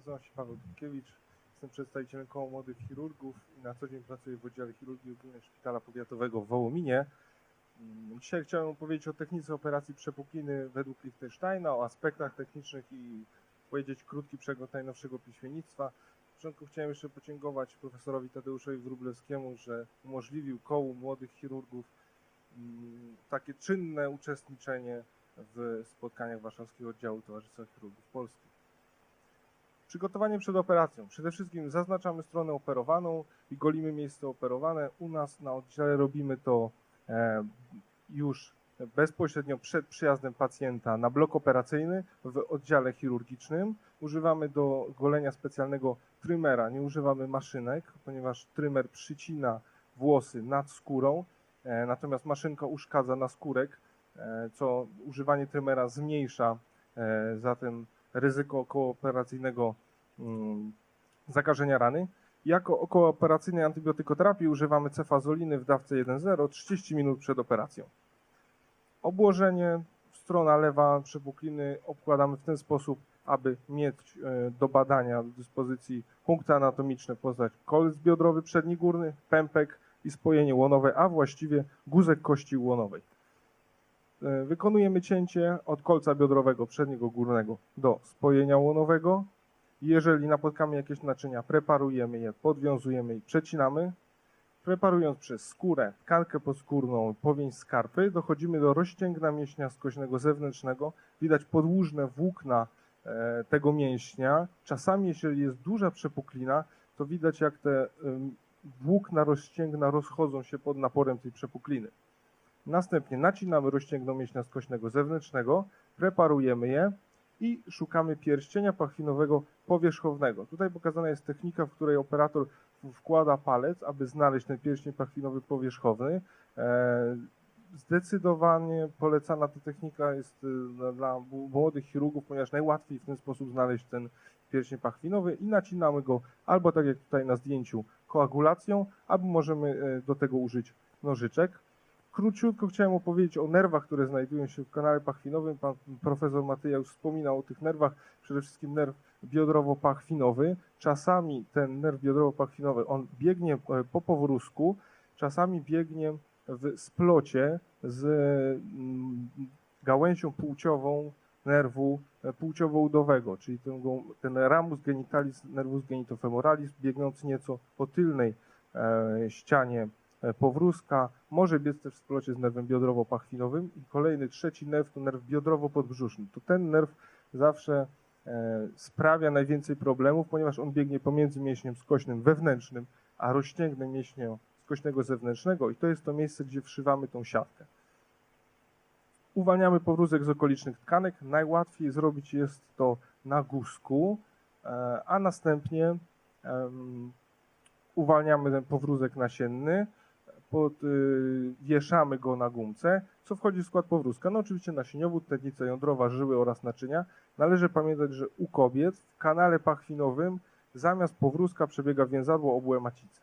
Nazywam się Paweł Dudkiewicz, jestem przedstawicielem Koła Młodych Chirurgów i na co dzień pracuję w oddziale chirurgii ogólnej Szpitala Powiatowego w Wołominie. Mm, Dzisiaj chciałem opowiedzieć o technice operacji przepukliny według Liechtensteina, o aspektach technicznych i powiedzieć krótki przegląd najnowszego piśmiennictwa. Na początku chciałem jeszcze podziękować profesorowi Tadeuszowi Wróblewskiemu, że umożliwił Kołu Młodych Chirurgów mm, takie czynne uczestniczenie w spotkaniach Warszawskiego Oddziału Towarzystwa Chirurgów Polskich. Przygotowanie przed operacją. Przede wszystkim zaznaczamy stronę operowaną i golimy miejsce operowane. U nas na oddziale robimy to e, już bezpośrednio przed przyjazdem pacjenta na blok operacyjny w oddziale chirurgicznym. Używamy do golenia specjalnego trymera, nie używamy maszynek, ponieważ trymer przycina włosy nad skórą, e, natomiast maszynka uszkadza naskórek, e, co używanie trymera zmniejsza zatem ryzyko okołooperacyjnego mm, zakażenia rany. Jako okołooperacyjnej antybiotykoterapii używamy cefazoliny w dawce 1,0 30 minut przed operacją. Obłożenie, strona lewa przepukliny obkładamy w ten sposób, aby mieć e, do badania do dyspozycji punkty anatomiczne, poznać kolec biodrowy przedni górny, pępek i spojenie łonowe, a właściwie guzek kości łonowej. E, Wykonujemy cięcie od kolca biodrowego przedniego górnego do spojenia łonowego. Jeżeli napotkamy jakieś naczynia, preparujemy je, podwiązujemy i przecinamy. Preparując przez skórę, tkankę poskórną, powięź skarpy, dochodzimy do rozcięgna mięśnia skośnego zewnętrznego. Widać podłużne włókna e, tego mięśnia. Czasami, jeżeli jest duża przepuklina, to widać jak te włókna rozcięgna rozchodzą się pod naporem tej przepukliny. Następnie nacinamy rozcięgno mięśnia skośnego zewnętrznego, preparujemy je i szukamy pierścienia pachwinowego powierzchownego. Tutaj pokazana jest technika, w której operator wkłada palec, aby znaleźć ten pierścień pachwinowy powierzchowny. E, Zdecydowanie polecana ta technika jest dla- dla młodych chirurgów, ponieważ najłatwiej w ten sposób znaleźć ten pierścień pachwinowy i nacinamy go albo tak jak tutaj na zdjęciu koagulacją, albo możemy e, do tego użyć nożyczek. Króciutko chciałem opowiedzieć o nerwach, które znajdują się w kanale pachwinowym. Pan profesor Matyja już wspominał o tych nerwach, przede wszystkim nerw biodrowo-pachwinowy. Czasami ten nerw biodrowo-pachwinowy, on biegnie e, po powrózku, czasami biegnie w splocie z mm, gałęzią płciową nerwu e, płciowo-udowego, czyli ten, ten ramus genitalis nervus genitofemoralis biegnący nieco po tylnej e, ścianie powrózka, może biec też w splocie z nerwem biodrowo-pachwinowym i kolejny, trzeci nerw to nerw biodrowo-podbrzuszny. To ten nerw zawsze e, sprawia najwięcej problemów, ponieważ on biegnie pomiędzy mięśniem skośnym wewnętrznym, a rozcięgnem mięśnia skośnego zewnętrznego i to jest to miejsce, gdzie wszywamy tą siatkę. Uwalniamy powrózek z okolicznych tkanek. Najłatwiej zrobić jest to na guzku, e, a następnie uwalniamy ten powrózek nasienny, pod, y, wieszamy go na gumce. Co wchodzi w skład powrózka? No oczywiście nasieniowód, tętnica jądrowa, żyły oraz naczynia. Należy pamiętać, że u kobiet w kanale pachwinowym zamiast powrózka przebiega więzadło obłe macicy.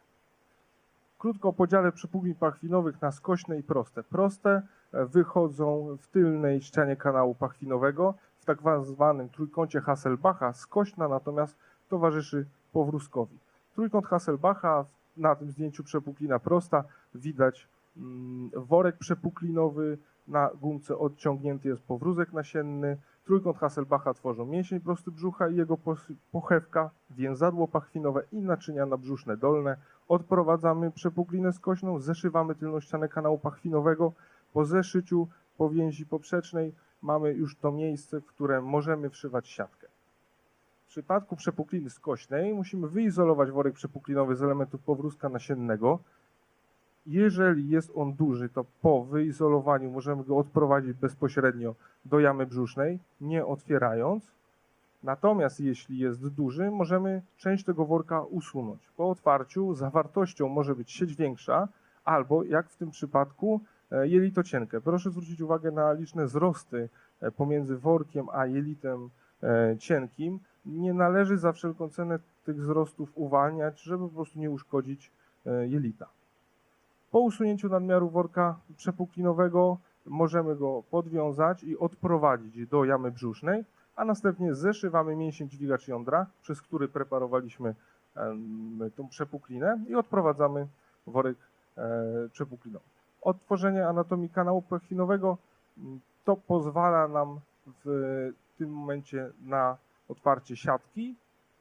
Krótko o podziale przepuklin pachwinowych na skośne i proste. Proste e, wychodzą w tylnej ścianie kanału pachwinowego w tak zwanym trójkącie Hasselbacha. Skośna natomiast towarzyszy powrózkowi. Trójkąt Hasselbacha na tym zdjęciu przepuklina prosta widać mm, worek przepuklinowy, na gumce odciągnięty jest powrózek nasienny. Trójkąt Hasselbacha tworzą mięsień prosty brzucha i jego pochewka, więzadło pachwinowe i naczynia nabrzuszne dolne. Odprowadzamy przepuklinę skośną, zeszywamy tylną ścianę kanału pachwinowego. Po zeszyciu powięzi poprzecznej mamy już to miejsce, w które możemy wszywać siatkę. Przypadku przepukliny skośnej musimy wyizolować worek przepuklinowy z elementów powrózka nasiennego. Jeżeli jest on duży, to po wyizolowaniu możemy go odprowadzić bezpośrednio do jamy brzusznej, nie otwierając. Natomiast jeśli jest duży, możemy część tego worka usunąć. Po otwarciu zawartością może być sieć większa, albo jak w tym przypadku e, jelito cienkie. Proszę zwrócić uwagę na liczne wzrosty e, pomiędzy workiem a jelitem e, cienkim. Nie należy za wszelką cenę tych wzrostów uwalniać, żeby po prostu nie uszkodzić e, jelita. Po usunięciu nadmiaru worka przepuklinowego możemy go podwiązać i odprowadzić do jamy brzusznej, a następnie zeszywamy mięsień dźwigacz jądra, przez który preparowaliśmy tą przepuklinę i odprowadzamy worek e, przepuklinowy. Odtworzenie anatomii kanału płchwinowego m, to pozwala nam w tym momencie na otwarcie siatki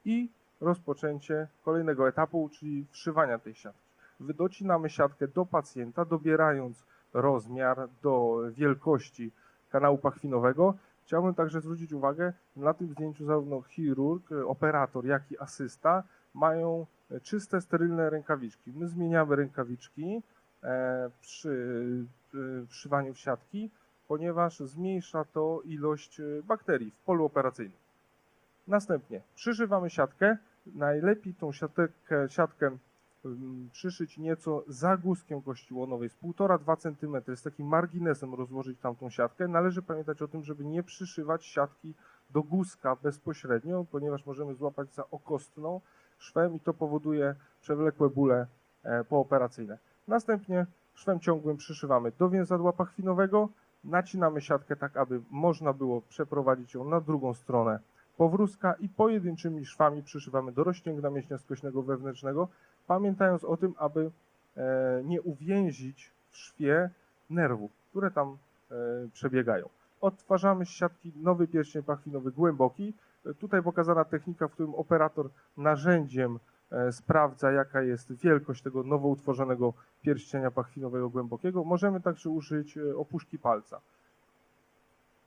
i rozpoczęcie kolejnego etapu, czyli wszywania tej siatki. Docinamy siatkę do pacjenta, dobierając rozmiar do wielkości kanału pachwinowego. Chciałbym także zwrócić uwagę, na tym zdjęciu zarówno chirurg, operator, jak i asysta mają czyste, sterylne rękawiczki. My zmieniamy rękawiczki e, przy e, wszywaniu w siatki, ponieważ zmniejsza to ilość bakterii w polu operacyjnym. Następnie przyszywamy siatkę. Najlepiej tą siatkę, siatkę przyszyć nieco za guzkiem kości łonowej, z 1,5-2 cm, z takim marginesem rozłożyć tam tą siatkę. Należy pamiętać o tym, żeby nie przyszywać siatki do guzka bezpośrednio, ponieważ możemy złapać za okostną szwem i to powoduje przewlekłe bóle e, pooperacyjne. Następnie szwem ciągłym przyszywamy do więzadła pachwinowego, nacinamy siatkę tak, aby można było przeprowadzić ją na drugą stronę powrózka i pojedynczymi szwami przyszywamy do rozcięgna mięśnia skośnego wewnętrznego, pamiętając o tym, aby e, nie uwięzić w szwie nerwów, które tam e, przebiegają. Odtwarzamy z siatki nowy pierścień pachwinowy głęboki. E, Tutaj pokazana technika, w którym operator narzędziem sprawdza, jaka jest wielkość tego nowo utworzonego pierścienia pachwinowego głębokiego. Możemy także użyć opuszki palca.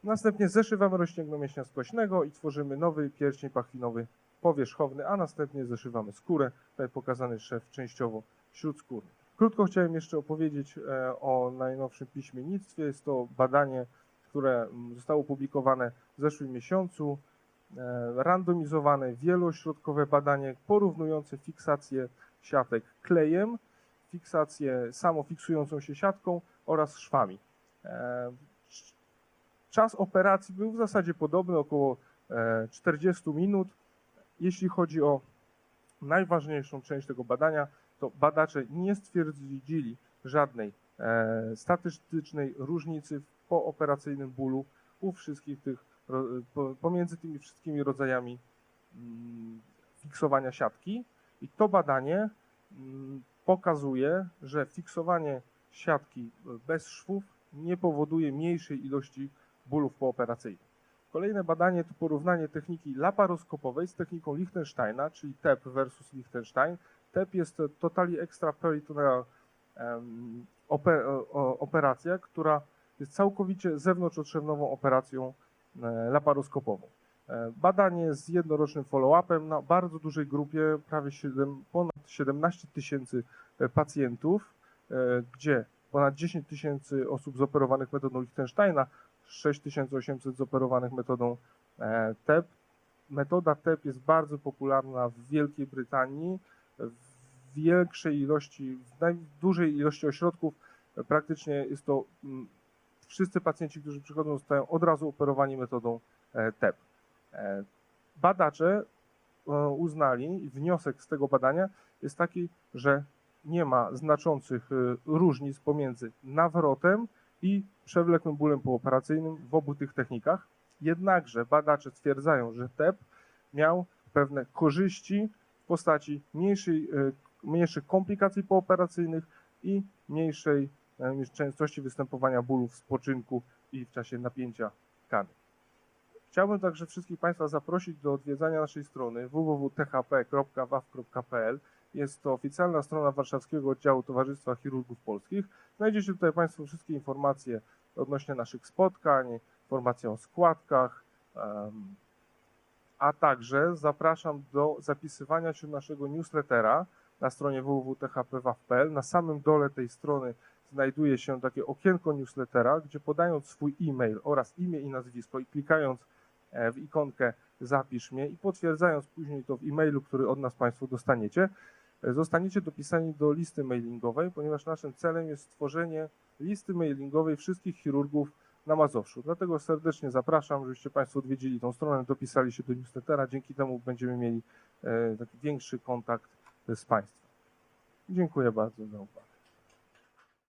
Następnie zeszywamy rozcięgno mięśnia skośnego i tworzymy nowy pierścień pachwinowy powierzchowny, a następnie zeszywamy skórę. Tutaj pokazany szef częściowo śródskórny. Krótko chciałem jeszcze opowiedzieć e, o najnowszym piśmiennictwie. Jest to badanie, które mm, zostało opublikowane w zeszłym miesiącu. E, Randomizowane, wielośrodkowe badanie porównujące fiksację siatek klejem, fiksację samofiksującą się siatką oraz szwami. E, Czas operacji był w zasadzie podobny, około e, 40 minut. Jeśli chodzi o najważniejszą część tego badania, to badacze nie stwierdzili żadnej e, statystycznej różnicy w pooperacyjnym bólu u wszystkich tych, pomiędzy tymi wszystkimi rodzajami mm, fiksowania siatki. I to badanie mm, pokazuje, że fiksowanie siatki bez szwów nie powoduje mniejszej ilości bólów pooperacyjnych. Kolejne badanie to porównanie techniki laparoskopowej z techniką Liechtensteina, czyli TEP versus Liechtenstein. TEP jest to Totally Extraperitoneal operacja, która jest całkowicie zewnątrzotrzewnową operacją e, laparoskopową. E, Badanie z jednorocznym follow-upem na bardzo dużej grupie, prawie 7, ponad 17 tysięcy e, pacjentów, gdzie ponad 10 tysięcy osób zoperowanych metodą Liechtensteina, 6800 zoperowanych metodą e, TEP. Metoda TEP jest bardzo popularna w Wielkiej Brytanii, w większej ilości, w naj- dużej ilości ośrodków. Praktycznie jest to mm, wszyscy pacjenci, którzy przychodzą, zostają od razu operowani metodą e, TEP. E, Badacze uznali, wniosek z tego badania jest taki, że nie ma znaczących różnic pomiędzy nawrotem i przewlekłym bólem pooperacyjnym w obu tych technikach. Jednakże badacze stwierdzają, że TEP miał pewne korzyści w postaci mniejszej, e, mniejszych komplikacji pooperacyjnych i mniejszej e, częstości występowania bólu w spoczynku i w czasie napięcia tkany. Chciałbym także wszystkich Państwa zaprosić do odwiedzania naszej strony www.thp.waw.pl. Jest to oficjalna strona Warszawskiego Oddziału Towarzystwa Chirurgów Polskich. Znajdziecie tutaj Państwo wszystkie informacje odnośnie naszych spotkań, informacje o składkach, a także zapraszam do zapisywania się naszego newslettera na stronie www.thpwaw.pl. Na samym dole tej strony znajduje się takie okienko newslettera, gdzie podając swój e-mail oraz imię i nazwisko i klikając e, w ikonkę zapisz mnie i potwierdzając później to w e-mailu, który od nas Państwo dostaniecie, zostaniecie dopisani do listy mailingowej, ponieważ naszym celem jest stworzenie listy mailingowej wszystkich chirurgów na Mazowszu. Dlatego serdecznie zapraszam, żebyście Państwo odwiedzili tą stronę, dopisali się do newslettera. Dzięki temu będziemy mieli e, taki większy kontakt z Państwem. Dziękuję bardzo za uwagę.